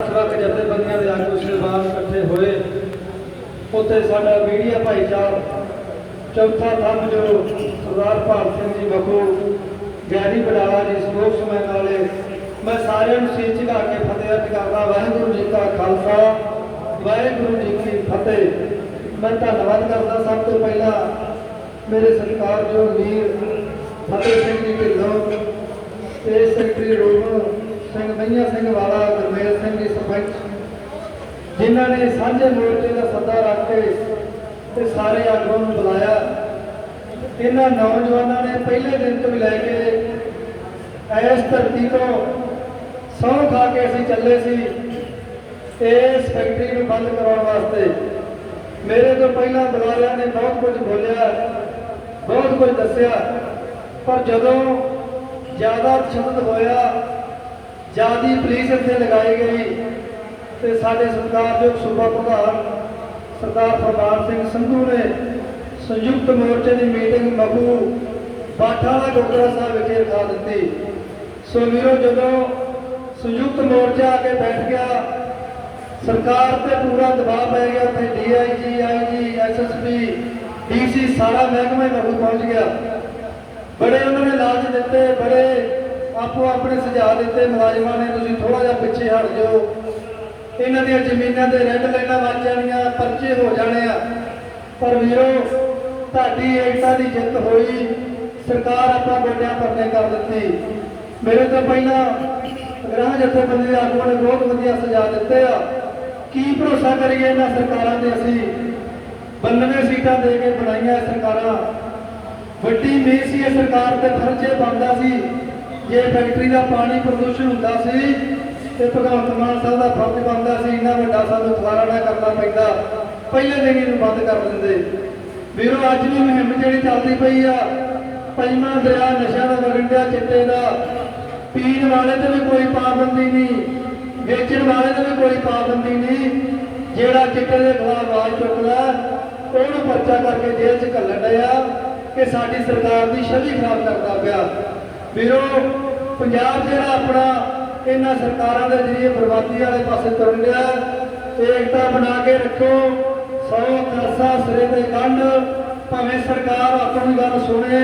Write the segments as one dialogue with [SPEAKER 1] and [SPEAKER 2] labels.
[SPEAKER 1] ਵੱਖ ਜਥੇਬੰਦੀਆਂ ਦੇ ਆਗੂ ਸਹਿਬਾਨ ਇਕੱਠੇ ਹੋਏ। ਉੱਥੇ ਸਾਡਾ ਮੀਡੀਆ ਭਾਈਚਾਰ ਚੌਥਾ ਥੰਮ ਜੋ ਸਰਦਾਰ ਭਾਰਤ ਸਿੰਘ ਜੀ ਬਖੂ ਗਿਆਨੀ ਬਡਾਲਾ ਜੀ ਸੰਦੋਖ ਵਾਲੇ, ਮੈਂ ਸਾਰਿਆਂ ਨੂੰ ਸੀਚ ਝੁਕਾ ਕੇ ਫਤਿਹ ਅਰਜ਼ ਕਰਦਾ, ਵਾਹਿਗੁਰੂ ਜੀ ਕਾ ਖਾਲਸਾ, ਵਾਹਿਗੁਰੂ ਜੀ ਕੀ ਫਤਿਹ। ਮੈਂ ਧੰਨਵਾਦ ਕਰਦਾ ਸਭ ਤੋਂ ਪਹਿਲਾਂ ਮੇਰੇ ਸਤਿਕਾਰਯੋਗ ਵੀਰ ਫਤਿਹ ਸਿੰਘ ਜੀ ਢਿੱਲੋਂ ਤੇ ਸੈਕਟਰੀ ਰੋਮਨ ਸਿੰਘ ਮਈਆ ਸਿੰਘ ਵਾਲਾ, ਗੁਰਮੇਲ ਸਿੰਘ ਜੀ ਸਰਪੰਚ, ਜਿਨ੍ਹਾਂ ਨੇ ਸਾਂਝੇ ਮੋਰਚੇ ਦਾ ਸੱਦਾ ਰੱਖ ਕੇ ਤੇ ਸਾਰੇ ਆਗੂਆਂ ਨੂੰ ਬੁਲਾਇਆ। ਇਹਨਾਂ ਨੌਜਵਾਨਾਂ ਨੇ ਪਹਿਲੇ ਦਿਨ ਤੋਂ ਲੈ ਕੇ ਇਸ ਧਰਤੀ ਤੋਂ ਸਹੁੰ ਖਾ ਕੇ ਅਸੀਂ ਚੱਲੇ ਸੀ ਇਸ ਫੈਕਟਰੀ ਨੂੰ ਬੰਦ ਕਰਾਉਣ ਵਾਸਤੇ। ਮੇਰੇ ਤੋਂ ਪਹਿਲਾਂ ਬੁਲਾਰਿਆਂ ਨੇ ਬਹੁਤ ਕੁਝ ਬੋਲਿਆ, ਬਹੁਤ ਕੁਝ ਦੱਸਿਆ, ਪਰ ਜਦੋਂ ਜ਼ਿਆਦਾ ਤਸ਼ੱਦਦ ਹੋਇਆ ਜਿਆਦੀ ਪੁਲਿਸ ਇੱਥੇ ਲਗਾਈ ਗਈ ਤੇ ਸਾਡੇ ਸਰਕਾਰਯੋਗ ਸੂਬਾ ਪ੍ਰਧਾਨ ਸਰਦਾਰ ਫਰਮਾਨ ਸਿੰਘ ਸੰਧੂ ਨੇ ਸੰਯੁਕਤ ਮੋਰਚੇ ਦੀ ਮੀਟਿੰਗ ਮਗੂ ਬਾਠਾਲਾ ਗੁਰਦੁਆਰਾ ਸਾਹਿਬ ਵਿਖੇ ਰਖਾ ਦਿੱਤੀ। ਸੋ ਵੀਰੋ, ਜਦੋਂ ਸੰਯੁਕਤ ਮੋਰਚਾ ਆ ਕੇ ਬੈਠ ਗਿਆ, ਸਰਕਾਰ ਤੇ ਪੂਰਾ ਦਬਾਅ ਪੈ ਗਿਆ ਉੱਥੇ ਡੀਆਈਜੀ ਆਈਜੀ ਐਸਐਸਪੀ ਡੀਸੀ ਸਾਰਾ ਮਹਿਕਮਾ ਮਗੂ ਪਹੁੰਚ ਗਿਆ। ਬੜੇ ਉਹਨਾਂ ਨੇ ਲਾਲਚ ਦਿੱਤੇ, ਬੜੇ ਆਪੋ ਆਪਣੇ ਸੁਝਾਅ ਦਿੱਤੇ, ਮੁਲਾਜ਼ਮਾਂ ਨੇ ਤੁਸੀਂ ਥੋੜਾ ਜਿਹਾ ਪਿੱਛੇ ਹਟ ਜਾਓ। ਇਹਨਾਂ ਦੀਆਂ ਜ਼ਮੀਨਾਂ ਦੇ ਰੈਂਟ ਲਾਈਨਾਂ ਵੱਜ ਜਾਣੀਆਂ ਪਰਚੇ ਹੋ ਜਾਣੇ ਆ। ਪਰ ਵੀਰੋ, ਤੁਹਾਡੀ ਏਕਤਾ ਦੀ ਜਿੱਤ ਹੋਈ, ਸਰਕਾਰ ਆਪਾਂ ਗੋਡਿਆਂ ਪਰਨੇ ਕਰ ਦਿੱਤੀ। ਮੇਰੇ ਤੋਂ ਪਹਿਲਾਂ ਗ੍ਰਾਹ ਜਥੇਬੰਦੀ ਦੇ ਆਗੂਆਂ ਨੇ ਬਹੁਤ ਵਧੀਆ ਸੁਝਾਅ ਦਿੱਤੇ ਆ। ਕੀ ਭਰੋਸਾ ਕਰੀਏ ਇਹਨਾਂ ਸਰਕਾਰਾਂ 'ਤੇ ਅਸੀਂ? 92 ਸੀਟਾਂ ਦੇ ਕੇ ਬਣਾਈਆਂ ਸਰਕਾਰਾਂ। ਵੱਡੀ ਮੇਰ ਸੀ ਇਹ ਸਰਕਾਰ ਤੇ ਫਰਜ਼ ਇਹ ਬਣਦਾ ਸੀ ਜੇ ਫੈਕਟਰੀ ਦਾ ਪਾਣੀ ਪ੍ਰਦੂਸ਼ਣ ਹੁੰਦਾ ਸੀ, ਤੇ ਭਗਵੰਤ ਮਾਨ ਸਾਹਿਬ ਦਾ ਫਰਜ਼ ਬਣਦਾ ਸੀ, ਇੰਨਾ ਵੱਡਾ ਸਾਨੂੰ ਦੁਬਾਰਾ ਨਾ ਕਰਨਾ ਪੈਂਦਾ। ਪਹਿਲੇ ਦਿਨ ਇਹਨੂੰ ਬੰਦ ਕਰ ਦਿੰਦੇ। ਵੀਰੋ, ਅੱਜ ਵੀ ਮੁਹਿੰਮ ਜਿਹੜੀ ਚੱਲਦੀ ਪਈ ਆ, ਪੰਜਵਾਂ ਦਰਿਆ ਨਸ਼ਾ ਦਾ ਵਗੰਡਿਆ ਚਿੱਟੇ ਦਾ। ਪੀਣ ਵਾਲੇ ਤੇ ਵੀ ਕੋਈ ਪਾਬੰਦੀ ਨਹੀਂ, ਵੇਚਣ ਵਾਲੇ ਤੇ ਵੀ ਕੋਈ ਪਾਬੰਦੀ ਨਹੀਂ। ਜਿਹੜਾ ਚਿੱਟੇ ਦੇ ਖਿਲਾਫ ਆਵਾਜ਼ ਚੁੱਕਦਾ, ਉਹਨੂੰ ਪਰਚਾ ਕਰਕੇ ਜੇਲ੍ਹ 'ਚ ਘੱਲਣ ਡਿਆ ਕਿ ਸਾਡੀ ਸਰਕਾਰ ਦੀ ਛਵੀ ਖਰਾਬ ਕਰਦਾ ਪਿਆ। ਵੀਰੋ, ਪੰਜਾਬ ਜਿਹੜਾ ਆਪਣਾ ਇਹਨਾਂ ਸਰਕਾਰਾਂ ਦੇ ਜਰੀਏ ਬਰਬਾਦੀ ਵਾਲੇ ਪਾਸੇ ਤੁਰਨ ਡਿਆ ਏਕਤਾ ਬਣਾ ਕੇ ਰੱਖੋ, ਸੌ ਖਾਸਾ ਸਿਰੇ ਤੇ ਗੰਢ ਭਾਵੇਂ ਸਰਕਾਰ ਆਪਣੀ ਗੱਲ ਸੁਣੇ,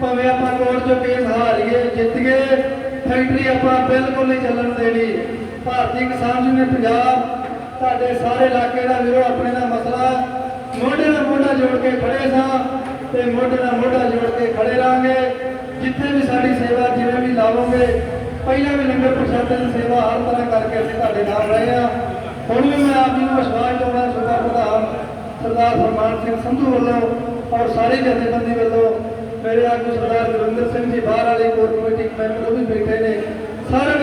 [SPEAKER 1] ਭਾਵੇਂ ਆਪਾਂ ਕੋਰਟ 'ਚ ਕੇਸ ਹਾਰੀਏ ਜਿੱਤ ਗਏ ਫੈਕਟਰੀ ਆਪਾਂ ਬਿਲਕੁਲ ਨਹੀਂ ਚੱਲਣ ਦੇਣੀ। ਭਾਰਤੀ ਕਿਸਾਨ ਯੂਨੀਅਨ ਪੰਜਾਬ, ਤੁਹਾਡੇ ਸਾਰੇ ਇਲਾਕੇ ਦਾ ਵੀਰੋ, ਆਪਣੇ ਦਾ ਮਸਲਾ, ਮੋਢੇ ਨਾਲ ਮੋਢਾ ਜੋੜ ਕੇ ਖੜੇ ਸਾਂ, ਤੇ ਮੋਢੇ ਨਾਲ ਮੋਢਾ ਜੋੜ ਕੇ ਖੜੇ ਰਾਂਗੇ ਜਿੱਥੇ ਵੀ ਜਿਵੇਂ ਪਹਿਲਾਂ ਵੀ ਲੰਗਰ ਪ੍ਰਸ਼ਾਦੇ ਸੇਵਾ ਹਰ ਤਰ੍ਹਾਂ ਕਰਕੇ ਅਸੀਂ ਤੁਹਾਡੇ ਨਾਲ ਰਹੇ ਹਾਂ। ਹੁਣ ਵੀ ਮੈਂ ਆਪ ਜੀ ਨੂੰ ਵਿਸ਼ਵਾਸ ਦਿਵਾਉਣਾ ਸੂਬਾ ਪ੍ਰਧਾਨ, ਸਰਦਾਰ ਫਰਮਾਨ ਸਿੰਘ ਸੰਧੂ ਵੱਲੋਂ ਔਰ ਸਾਰੇ ਜਥੇਬੰਦੀ ਵੱਲੋਂ ਮੇਰੇ ਆਗੂ ਸਰਦਾਰ ਗੁਰਿੰਦਰ ਸਿੰਘ ਜੀ, ਬਾਹਰ ਵਾਲੀ ਕੋਰ ਕਮੇਟੀ ਮੈਂਬਰ ਉਹ ਵੀ ਬੈਠੇ ਨੇ। ਸਾਰਿਆਂ